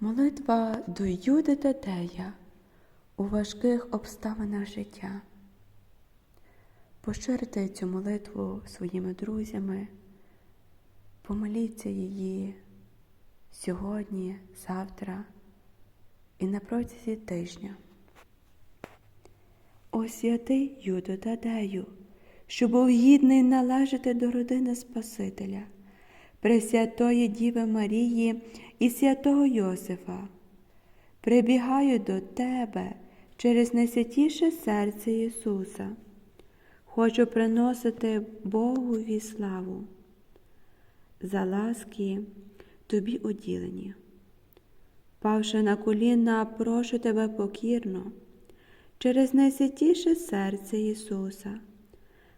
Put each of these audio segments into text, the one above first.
Молитва до Юди Тадея у важких обставинах життя. Поширте цю молитву своїми друзями, помоліться її сьогодні, завтра і на протязі тижня. О святий Юдо Тадею, що був гідний належати до родини Спасителя, Пресвятої Діви Марії і святого Йосифа, прибігаю до Тебе через найсвятіше серце Ісуса. Хочу приносити Богові славу за ласки Тобі уділені. Павши на коліна, прошу Тебе покірно, через найсвятіше серце Ісуса.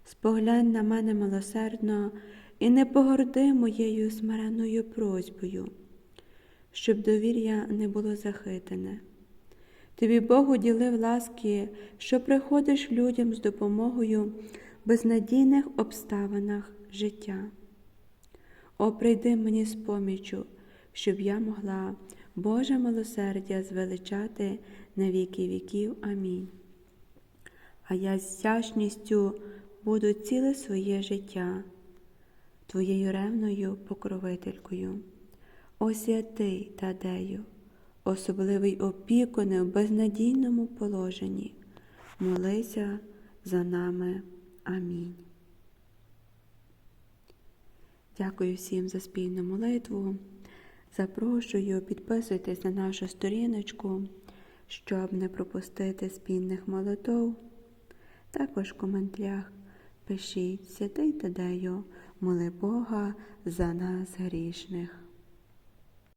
Споглянь на мене милосердно і не погорди моєю смиренною просьбою, щоб довір'я не було захитане. Тобі Бог уділив ласки, що приходиш людям з допомогою безнадійних обставинах життя. О, прийди мені з поміччю, щоб я могла Боже милосердя звеличати на віки віків. Амінь. А я з тяжністю буду ціле своє життя, Твоєю ревною покровителькою. О святий Тадею, особливий опікуне в безнадійному положенні, молися за нами. Амінь. Дякую всім за спільну молитву. Запрошую, підписуйтесь на нашу сторіночку, щоб не пропустити спільних молитв. Також в коментарях пишіть святий Тадею, моли Бога за нас грішних.